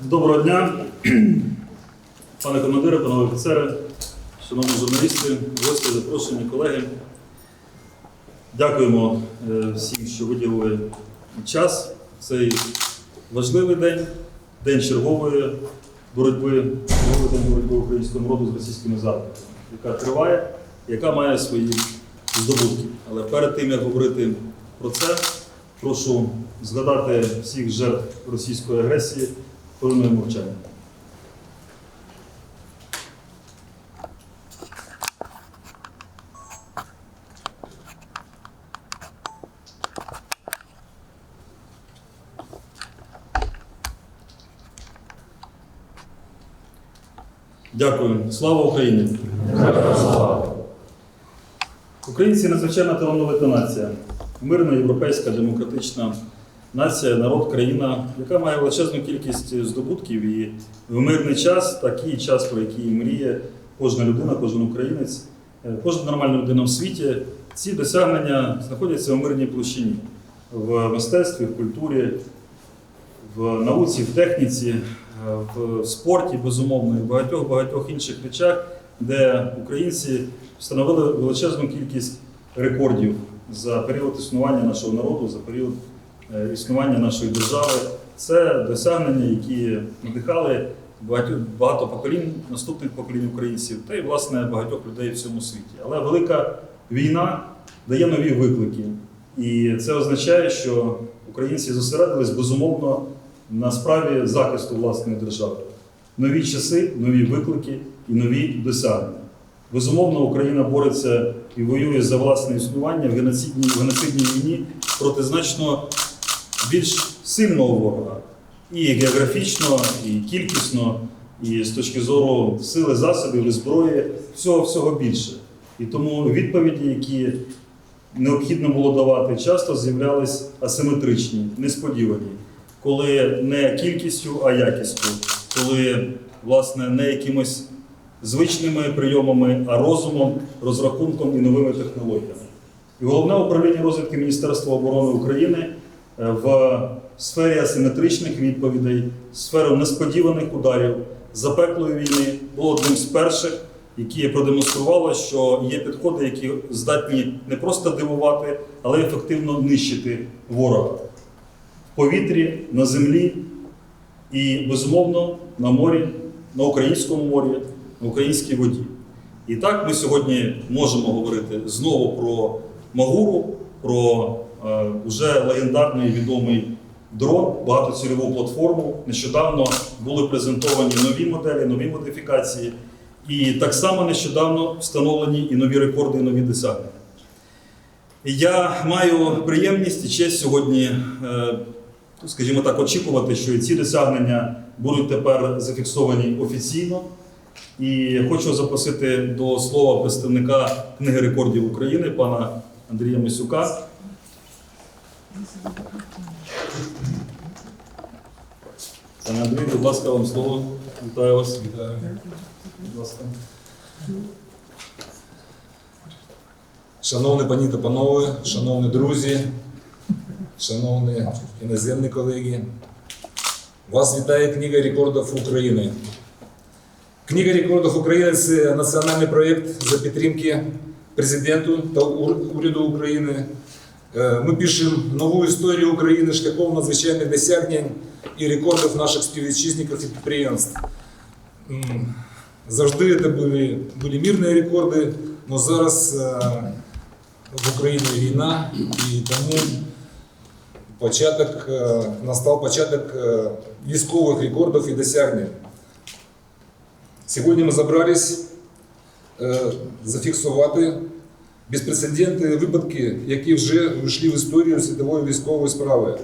Доброго дня, пане командире, панове офіцери, шановні журналісти, гості, запрошені, колеги. Дякуємо е, всім, що виділили час. Цей важливий день, день чергової боротьби, боротьби українського народу з російськими заходами, яка триває, яка має свої здобутки. Але перед тим, як говорити про це, прошу згадати всіх жертв російської агресії хвилиною мовчання. Дякую. Слава Україні! Українці надзвичайно талановита нація, мирна, європейська, демократична нація, народ, країна, яка має величезну кількість здобутків і в мирний час, такий час, про який мріє кожна людина, кожен українець, е, кожна нормальна людина в світі. Ці досягнення знаходяться в мирній площині, в мистецтві, в культурі, в науці, в техніці, в спорті, безумовно, і в багатьох багатьох інших речах, де українці встановили величезну кількість рекордів за період існування нашого народу, за період е, існування нашої держави. Це досягнення, які надихали багато поколінь, наступних поколінь українців та й власне багатьох людей в цьому світі. Але велика війна дає нові виклики. І це означає, що українці зосередились безумовно на справі захисту власної держави. Нові часи, нові виклики і нові досягнення. Безумовно, Україна бореться і воює за власне існування в геноцидній, в геноцидній війні проти значно більш сильного ворога. І географічно, і кількісно, і з точки зору сили засобів і зброї, всього всього більше. І тому відповіді, які необхідно було давати, часто з'являлись асиметричні, несподівані, коли не кількістю, а якістю, коли власне не якимось звичними прийомами, а розумом, розрахунком і новими технологіями. І головне управління розвідки Міністерства оборони України е, в сфері асиметричних відповідей, сфері несподіваних ударів, запеклої війни було одним з перших, які продемонструвало, що є підходи, які здатні не просто дивувати, але ефективно нищити ворога повітрі, на землі і, безумовно, на морі, на українському морі, на українській воді. І так ми сьогодні можемо говорити знову про Магуру, про е, вже легендарний відомий дрон, багатоцільову платформу. Нещодавно були презентовані нові моделі, нові модифікації. І так само нещодавно встановлені і нові рекорди, і нові досягнення. Я маю приємність і честь сьогодні, е, скажімо так, очікувати, що ці досягнення будуть тепер зафіксовані офіційно. І хочу запросити до слова представника Книги рекордів України, пана Андрія Мисюка. Пане Андрій, будь ласка, вам слово. Вітаю вас. Вітаю. Будь ласка. Шановні пані та панове, шановні друзі, шановні іноземні колеги, вас вітає Книга рекордів України. Книга рекордів України це національний проєкт за підтримки президенту та уряду України. Е, Ми пишемо нову історію України шляхом надзвичайних досягнень і рекордів наших співвітчизників і підприємств. Завжди це були, були мирні рекорди, але зараз е, в Україні війна, і тому початок, е, настав початок е, військових рекордів і досягнень. Сьогодні ми зібрались е, зафіксувати безпрецедентні випадки, які вже вийшли в історію світової військової справи.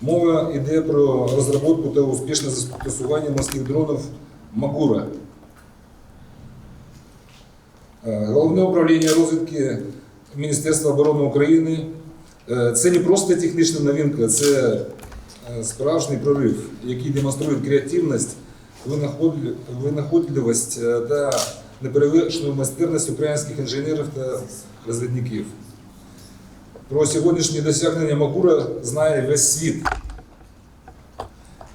Мова йде про розробку та успішне застосування морських дронів Магура. Е, Головне управління розвідки Міністерства оборони України це не просто технічна новинка, це е, справжній прорив, який демонструє креативність винаходливість е, та неперевершену майстерність українських інженерів та розвідників. Про сьогоднішні досягнення Макура знає весь світ.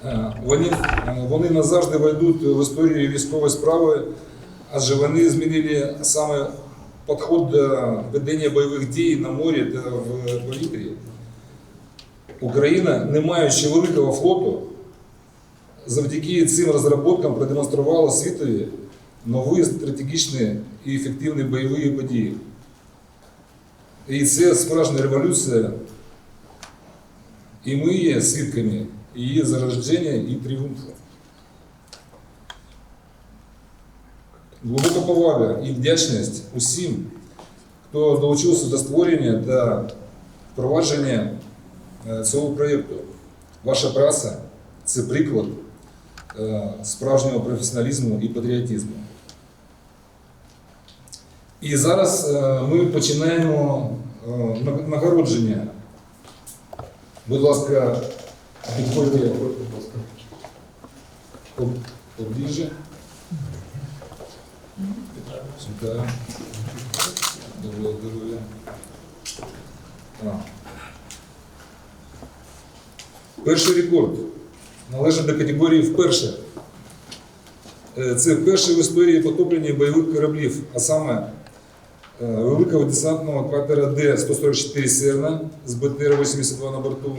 Е, Вони, е, вони назавжди войдуть в історію військової справи, адже вони змінили саме підход до ведення бойових дій на морі та в повітрі. Україна, не маючи великого флоту, завдяки цим розробкам продемонструвала світові нові стратегічні і ефективні бойові події. І це справжня революція, і ми є свідками її зарождення і тріумфу. Глибока повага і вдячність усім, хто долучився до створення та впровадження е, цього проєкту. Ваша праця це приклад е, справжнього професіоналізму і патріотизму. І зараз е, ми починаємо нагородження. Будь ласка, підходьте поб- поближе. Сюди. Доброго здоров'я. Перший рекорд належить до категорії вперше. Е, Це вперше в історії потоплення бойових кораблів, а саме е, великого десантного катера Д-144 Серна з БТР-82 на борту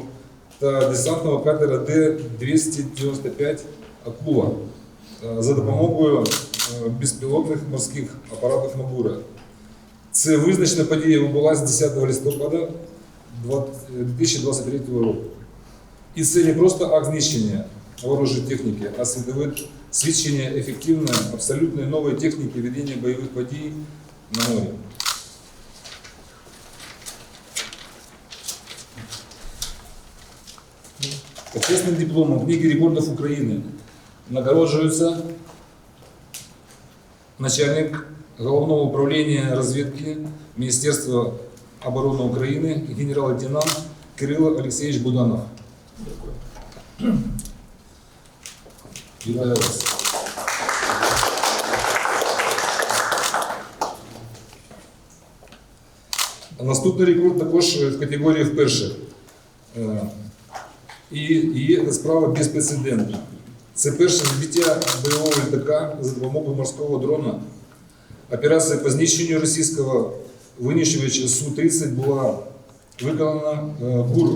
та десантного катера Д-295 Акула е, за допомогою безпілотних морських апаратів Мабура. Це визначна подія відбулася 10 листопада 2023 року. І це не просто акт знищення ворожої техніки, а свідове свідчення ефективної, абсолютно нової техніки ведення бойових подій на морі. Почесним дипломом книги рекордів України нагороджується начальник Головного управління розвідки Міністерства оборони України генерал-лейтенант Кирило Олексійович Буданов. Вітаю вас. Наступний рекорд також в категорії вперше. Е, І є справа безпрецедентна. Це перше збиття бойового літака за допомогою морського дрона. Операція по знищенню російського винищувача Су-30 була виконана е, ГУР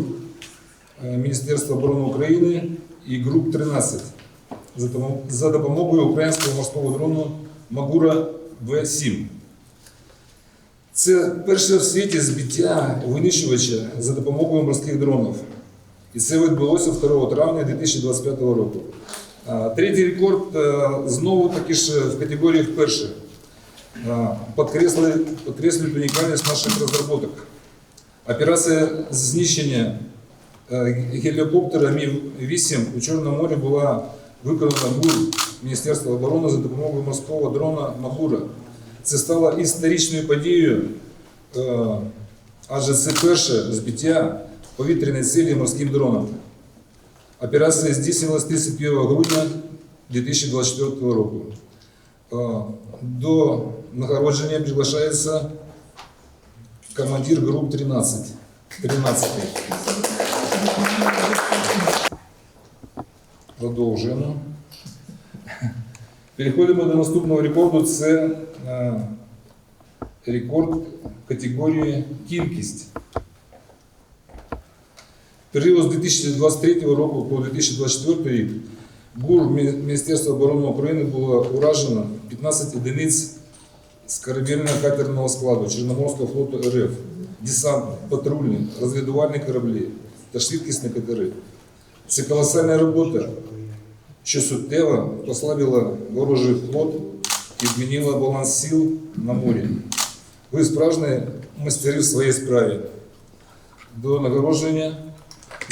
е, Міністерства оборони України і ГРУП 13 за допомогою українського морського дрону Магура В-7. Це перше в світі збиття винищувача за допомогою морських дронів. І це відбулося 2 травня 2025 року. Третій рекорд е, знову таки ж в категорії вперше. Підкреслює унікальність наших розробок. Операція знищення е, гелікоптера Мі-8 у Чорному морі була виконана ГУР Міністерства оборони за допомогою морського дрона Магура. Це стало історичною подією, е, адже це перше збиття повітряної цілі морським дроном. Операція здійснилась 31 грудня 2024 року. Е, До нагородження приглашається командир груп 13. 13. Продовжуємо. Переходимо до наступного рекорду. Це е, рекорд категорії кількість. Період з 2023 року по 2024 рік ГУР Міністерства оборони України було уражено 15 одиниць з корабельного катерного складу Чорноморського флоту РФ, десантні, патрульні, розвідувальні кораблі та швидкісні катери. Це колосальна робота, що суттєво послабила ворожий флот і змінила баланс сил на морі. Ви справжні майстери в своїй справі. До нагородження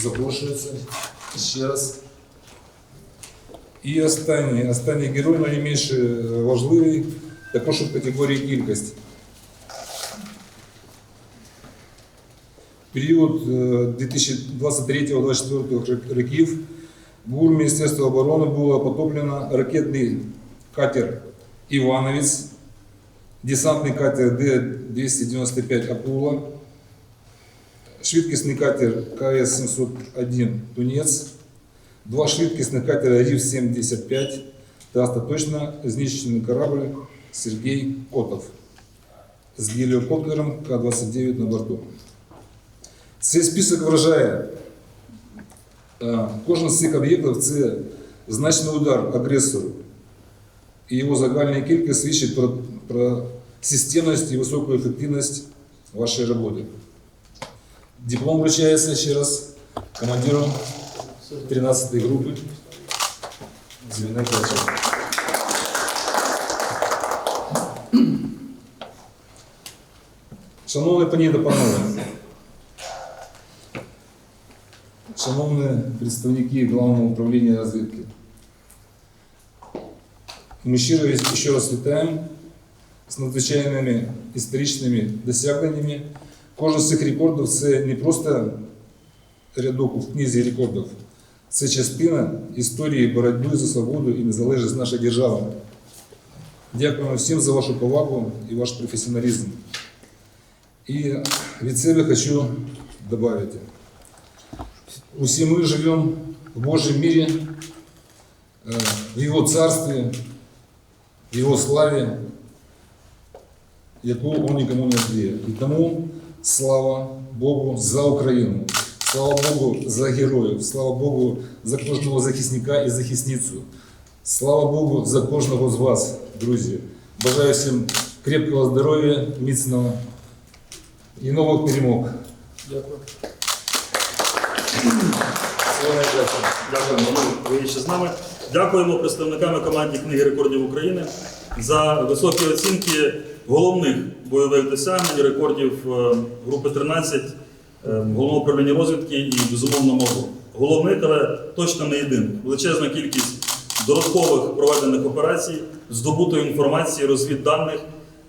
запрошується ще раз. І останній, останній герой, але не менш е, важливий, також в категорії кількість. Період е, 2023-2024 років ГУР Міністерства оборони було потоплено ракетний катер Івановець, десантний катер Д-295 Акула, швидкісний катер КС-701 Тунець, два швидкісних катера Рів-75 та остаточно знищений корабль Сергій Котов з геліокоптером К-29 на борту. Цей список вражає. Е, Кожен з цих об'єктів це значний удар агресору. І його загальна кількість свідчить про, про системність і високу ефективність вашої роботи. Диплом вручається ще раз командиру 13-ї групи Звільна Качева. Шановні пані та панове, шановні представники Главного управління розвідки, ми щиро ще раз вітаємо з надзвичайними історичними досягненнями. Кожен з цих рекордів це не просто рядок у книзі рекордів, це частина історії боротьби за свободу і незалежність нашої держави. Дякуємо всім за вашу повагу і ваш професіоналізм. І від себе хочу добавити. Усі ми живемо в Божьем мире, э, в Його царстві, в Його славі, яку Он нікому не віддає. І тому слава Богу за Україну, слава Богу за героїв, слава Богу за кожного захисника і захисницю. Слава Богу за кожного з вас, друзі. Бажаю всім крепкого здоров'я, міцного і нових перемог. Дякую. Дякуємо, ну, ви ще з нами. Дякуємо представникам команді Книги рекордів України за високі оцінки головних бойових досягнень, рекордів е, групи 13 е, головного управління розвідки і безумовно МОГу. Головних, але точно не єдиних. Величезна кількість додаткових проведених операцій, здобутої інформації, розвідданих,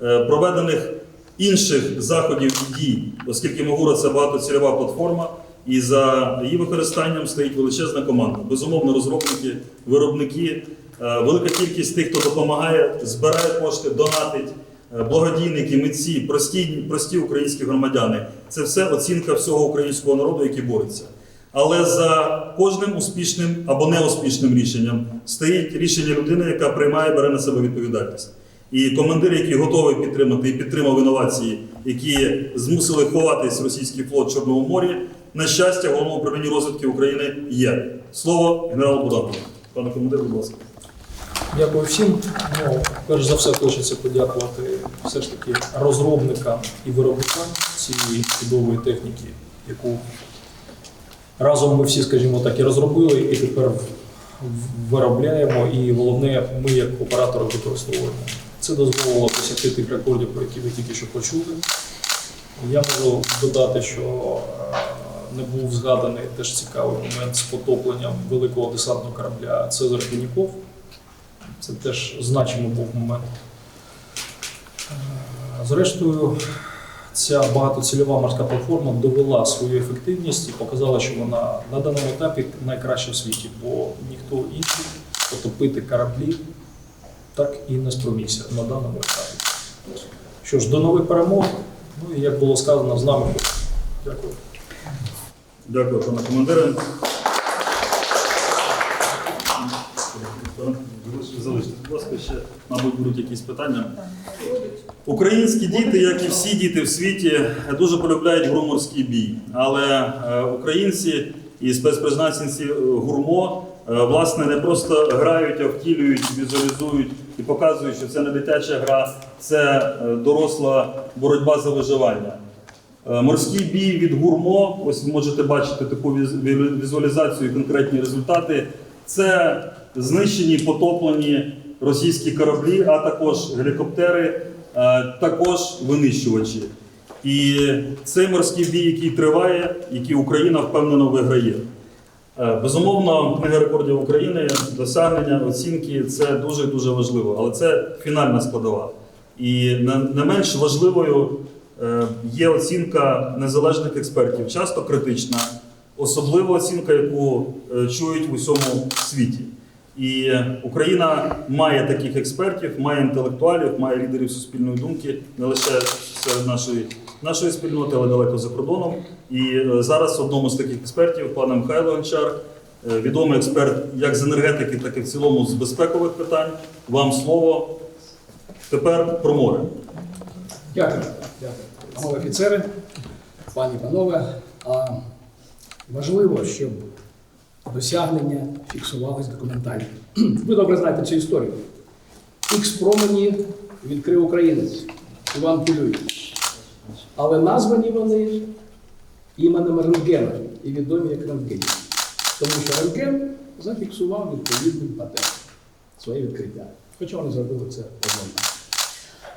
е, проведених інших заходів і дій, оскільки Могура це багатоцільова платформа, і за її використанням стоїть величезна команда. Безумовно, розробники, виробники, велика кількість тих, хто допомагає, збирає кошти, донатить, благодійники, митці, прості, прості українські громадяни. Це все оцінка всього українського народу, який бореться. Але за кожним успішним або неуспішним рішенням стоїть рішення людини, яка приймає, бере на себе відповідальність. І командир, який готовий підтримати і підтримав інновації, які змусили ховатись російський флот в Чорному морі, на щастя, головному управлінні розвідки України є. Слово генералу Будакову. Пане командир, будь ласка. Дякую всім. Ну, перш за все, хочеться подякувати все ж таки розробникам і виробникам цієї чудової техніки, яку разом ми всі, скажімо так, і розробили, і тепер виробляємо. І головне, ми як оператори використовуємо. Це дозволило досягти тих рекордів, про які ви тільки що почули. Я можу додати, що е, не був згаданий теж цікавий момент з потопленням великого десантного корабля Цезар Пініков. Це теж значимий був момент. Е, Зрештою, ця багатоцільова морська платформа довела свою ефективність і показала, що вона на даному етапі найкраща в світі, бо ніхто інший потопити кораблі так і не спромігся на даному етапі. Що ж, до нових перемог. Ну і як було сказано, з нами. Дякую. Дякую, пане командире. Ласка, ще, мабуть, будуть якісь питання. Українські діти, як і всі діти в світі, дуже полюбляють гру морський бій. Але е, українці і спецпризначенці е, гурмо е, власне не просто грають, а втілюють, візуалізують і показують, що це не дитяча гра, це доросла боротьба за виживання. Морський бій від гурмо, ось ви можете бачити таку візуалізацію, і конкретні результати. Це знищені, потоплені російські кораблі, а також гелікоптери, е, також винищувачі. І цей морський бій, який триває, який Україна впевнено виграє. Е, Безумовно, книга рекордів України, досягнення, оцінки це дуже дуже важливо, але це фінальна складова. І не, менш важливою е, є оцінка незалежних експертів, часто критична, особлива оцінка, яку чують в усьому світі. І Україна має таких експертів, має інтелектуалів, має лідерів суспільної думки не лише серед нашої, нашої спільноти, але далеко за кордоном. І е, зараз одному з таких експертів, пане Михайло Гончар, е, відомий експерт як з енергетики, так і в цілому з безпекових питань. Вам слово. Тепер про море. Дякую. Дякую. Офіцери, пані панове. Важливо, щоб досягнення фіксувалися документально. Ви добре знаєте цю історію. Ікс промені відкрив українець Іван Кулюєвич. Але названі вони іменем Рентгена і відомі як рентгені. Тому що рентген зафіксував відповідний патент своє відкриття. Хоча вони зробили це одному.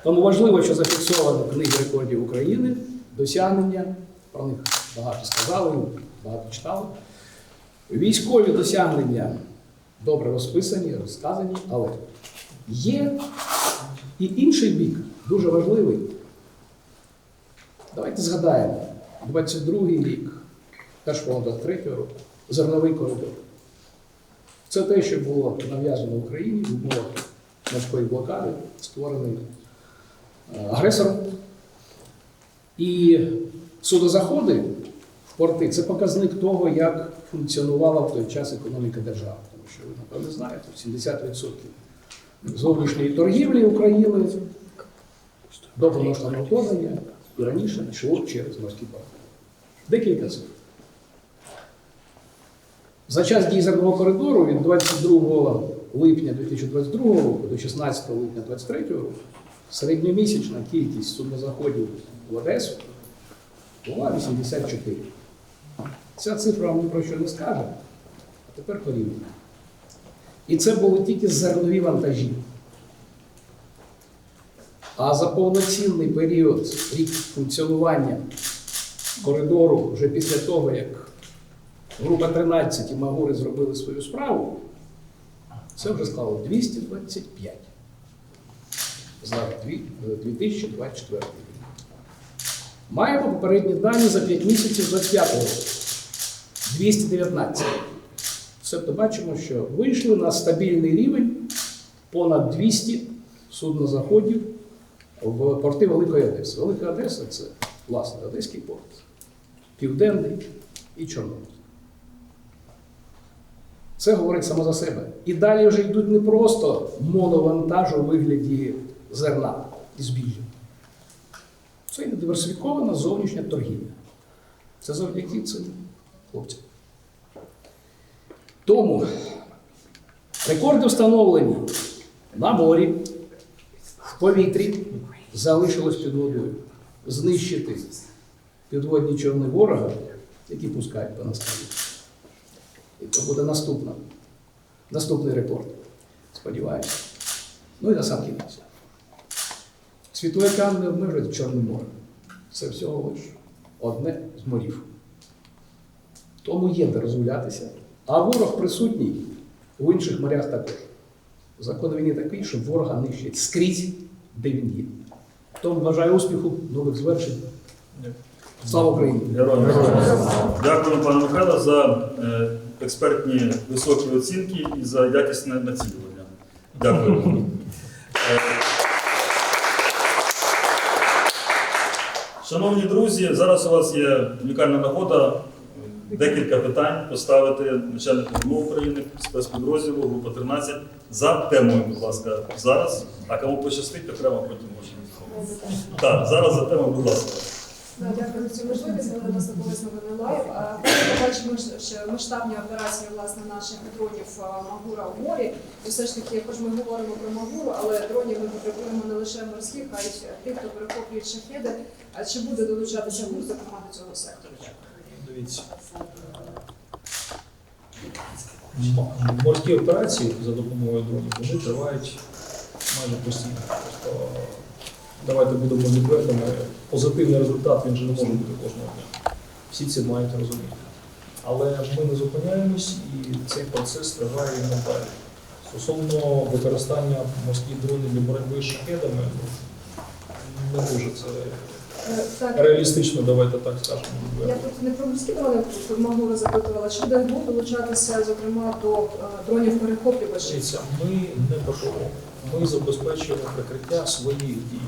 Тому важливо, що зафіксовано в книгі рекордів України досягнення, про них багато сказали, багато читали. Військові досягнення добре розписані, розказані, але є і інший бік, дуже важливий. Давайте згадаємо, 22-й рік, теж половина 23-го року, зерновий коридор. Це те, що було нав'язано Україні в морської блокади, створений е, агресором. І судозаходи порти це показник того, як функціонувала в той час економіка держави. Тому що ви, напевно, знаєте, 70% зовнішньої торгівлі України до повноштабного вторгнення і раніше йшло через морські порти. Декілька цифр. За час дії зернового коридору від 22 липня 2022 року до 16 липня 2023 року середньомісячна кількість суднозаходів в Одесу була 84. Ця цифра вам про що не скаже, а тепер порівняно. І це були тільки зернові вантажі. А за повноцінний період рік функціонування коридору вже після того, як група 13 і Магури зробили свою справу, це вже склало 225 за 2024 рік. Маємо попередні дані за 5 місяців 25 року. 219. Тобто бачимо, що вийшли на стабільний рівень понад 200 суднозаходів в порти Великої Одеси. Велика Одеса це власне Одеський порт, Південний і Чорноморський. Це говорить само за себе. І далі вже йдуть не просто моновантаж у вигляді зерна і збіжжя. Це і диверсифікована зовнішня торгівля. Це завдяки цим хлопцям. Тому рекорди встановлені на морі, в повітрі, залишилось під водою. Знищити підводні човни ворога, які пускають по наставі. І це буде наступна, наступний рекорд. Сподіваюся. Ну і на сам кінець. Світовий океан не обмежує Чорним морем. Це всього лиш одне з морів. Тому є де розгулятися. А ворог присутній в інших морях також. Закон війни такий, що ворога нищать скрізь, де він є. Тому бажаю успіху, нових звершень. Слава Україні! Героям. Дякую, пане Михайло, за е, експертні високі оцінки і за якісне націлювання. Дякую. Е, Шановні друзі, зараз у вас є унікальна нагода декілька питань поставити начальнику ГМО України, спецпідрозділу, група 13 за темою, будь ласка, зараз. А кому пощастить, то окремо потім може. Так, зараз за темою, будь ласка. Дякую за цю можливість. Ви нас колись новини лайв. А, Ми бачимо що масштабні операції власне наших дронів Магура в морі. І все ж таки, хоч ми говоримо про Магуру, але дронів ми потребуємо не лише морських, а й тих, хто перехоплює шахеди. Чи буде долучатися ГУР, зокрема до цього сектору? Дивіться. Морські операції за допомогою дронів вони тривають майже постійно. Тобто, давайте будемо відвертими. Позитивний результат він же не може бути кожного дня. Всі це мають розуміти. Але ми не зупиняємось і цей процес триває і надалі. Стосовно використання морських дронів для боротьби з шахедами, ну, не дуже це Реалістично, давайте так скажемо. я тут не про морські дрони Магура запитувала, чи буде долучатися, зокрема, до е, дронів перехоплювачів. Ми не ППО. Ми забезпечуємо прикриття своїх дій.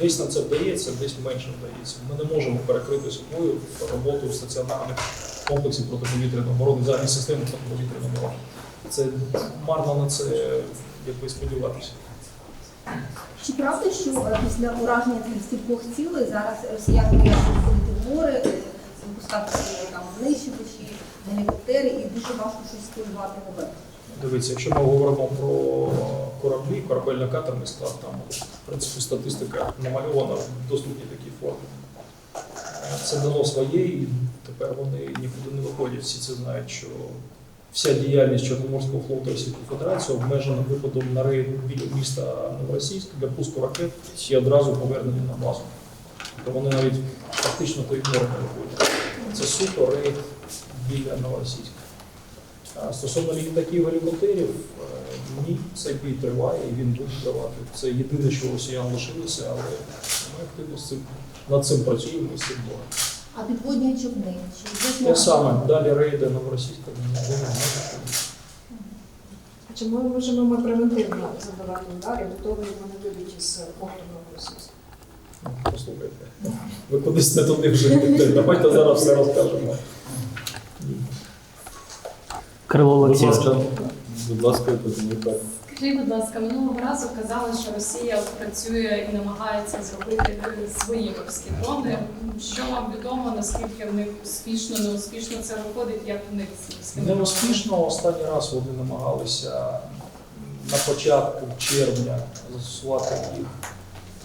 Десь на це вдається, десь менше вдається. Ми не можемо перекрити собою роботу стаціонарних комплексів протиповітряної оборони, взагалі системи протиповітряної оборони. Це марно на це якби сподіватися. Чи правда, що е, після ураження цих стількох цілей зараз росіяни бояться виходити в море, е, запускати свої там знищувачі, гелікоптери і дуже важко щось впливати в? Дивіться, якщо ми говоримо про кораблі, корабельно-катерний склад, там в принципі статистика намальована в доступній такій формі. Це дало своє, і тепер вони нікуди не виходять. Всі це знають, що вся діяльність Чорноморського флоту Російської Федерації обмежена виходом на рейд біля міста Новоросійськ для пуску ракет і одразу повернення на базу. Тобто вони навіть фактично то й море не виходять. Це суто рейд біля Новоросійська. Стосовно літаків гелікоптерів, е, ні, цей бій триває і він буде тривати. Це єдине, що росіян лишилося, але ми активно над цим працюємо і з цим боремося. А підводні човни? Чи Те саме, далі рейди новоросійська, можуть. Чи ми можемо ми превентивно завдавати ударів до того, як вони вийдуть із порту Новоросійська? Послухайте. Ви кудись не туди вже йдете. Давайте зараз все розкажемо. Кирило Будь Олексійович. ласка, будь ласка, Скажіть, будь ласка, минулого разу казали, що Росія працює і намагається зробити свої морські дрони. Що вам відомо, наскільки в них успішно, неуспішно це виходить, як в них Не успішно останній раз вони намагалися на початку червня застосувати їх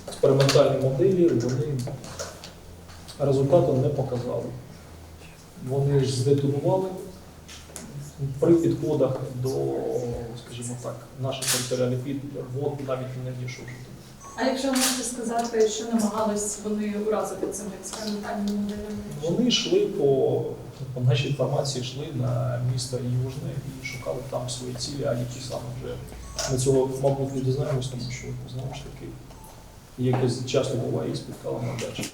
експериментальні моделі, вони результату не показали. Вони ж здетонували при підходах до, скажімо так, наших територіальних вод навіть не дійшов. А якщо можете сказати, що намагались вони уразити цими експериментальними моделями? Вони йшли по, по нашій інформації, йшли на місто Южне і шукали там свої цілі, а які саме вже ми цього, мабуть, не дізнаємось, тому що знову ж таки, якось часто буває і спіткали невдачі.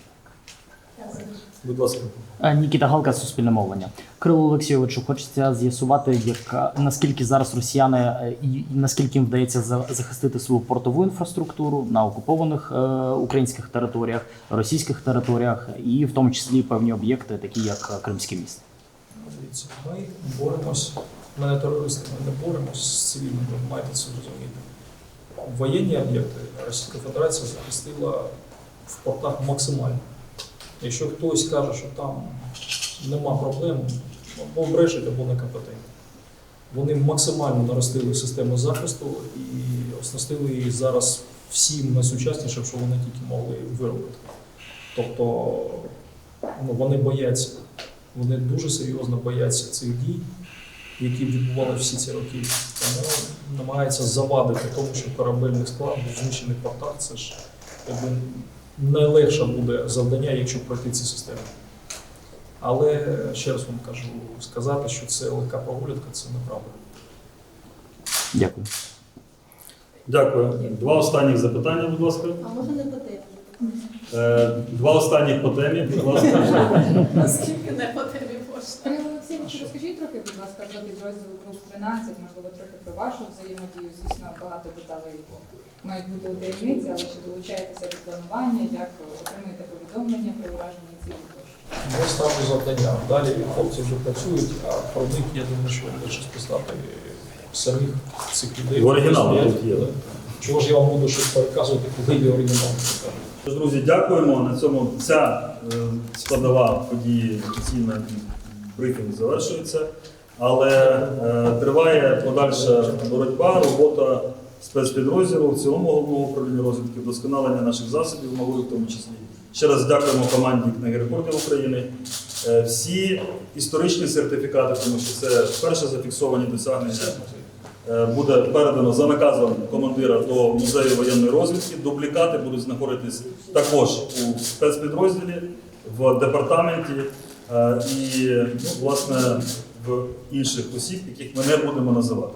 Будь ласка. Е, Нікіта Галка, Суспільне мовлення. Кирило Олексійовичу, хочеться з'ясувати, як наскільки зараз росіяни е, і наскільки їм вдається за- захистити свою портову інфраструктуру на окупованих е, українських територіях, російських територіях, і в тому числі певні об'єкти, такі як е, Кримський міст. Дивіться, ми боремось, ми не терористи, ми не боремось з цивільними, маєте це розуміти. Воєнні об'єкти Російська Федерація захистила в портах максимально. Якщо хтось каже, що там нема проблем, або брешуть, або некомпетентні. Вони максимально наростили систему захисту і оснастили її зараз всім найсучаснішим, що вони тільки могли виробити. Тобто ну, вони бояться вони дуже серйозно бояться цих дій, які відбувалися всі ці роки. Тому намагаються завадити тому, що корабельний склад в знищених портах це ж якби найлегше буде завдання, якщо пройти ці системи. Але ще раз вам кажу, сказати, що це легка прогулянка, це неправда. Дякую. Дякую. Два останніх запитання, будь ласка. А може не по темі? Е, Два останніх по темі, будь ласка. Наскільки не по темі можна? Пане Олексійовичу, розкажіть трохи, будь ласка, про підрозділ Груп 13, можливо, трохи про вашу взаємодію. Звісно, багато деталей мають бути у таємниці, але чи долучаєтеся до планування, як отримуєте повідомлення про ураження цілі тощо? Ми ставимо завдання. Далі хлопці вже працюють, а про них я думаю, що лише списати самих цих людей. В оригіналі тут є. Чого ж я вам буду щось переказувати, коли є оригінал? Друзі, дякуємо. На цьому ця е, складова події офіційна брифінг завершується. Але е, триває подальша боротьба, робота спецпідрозділу в цілому головного управління розвідки, вдосконалення наших засобів, МАГУ в тому числі. Ще раз дякуємо команді книги рекордів України. Е, Всі історичні сертифікати, тому що це вперше зафіксовані досягнення. Е, буде передано за наказом командира до музею воєнної розвідки. Дублікати будуть знаходитись також у спецпідрозділі в департаменті е, і ну, власне в інших осіб, яких ми не будемо називати.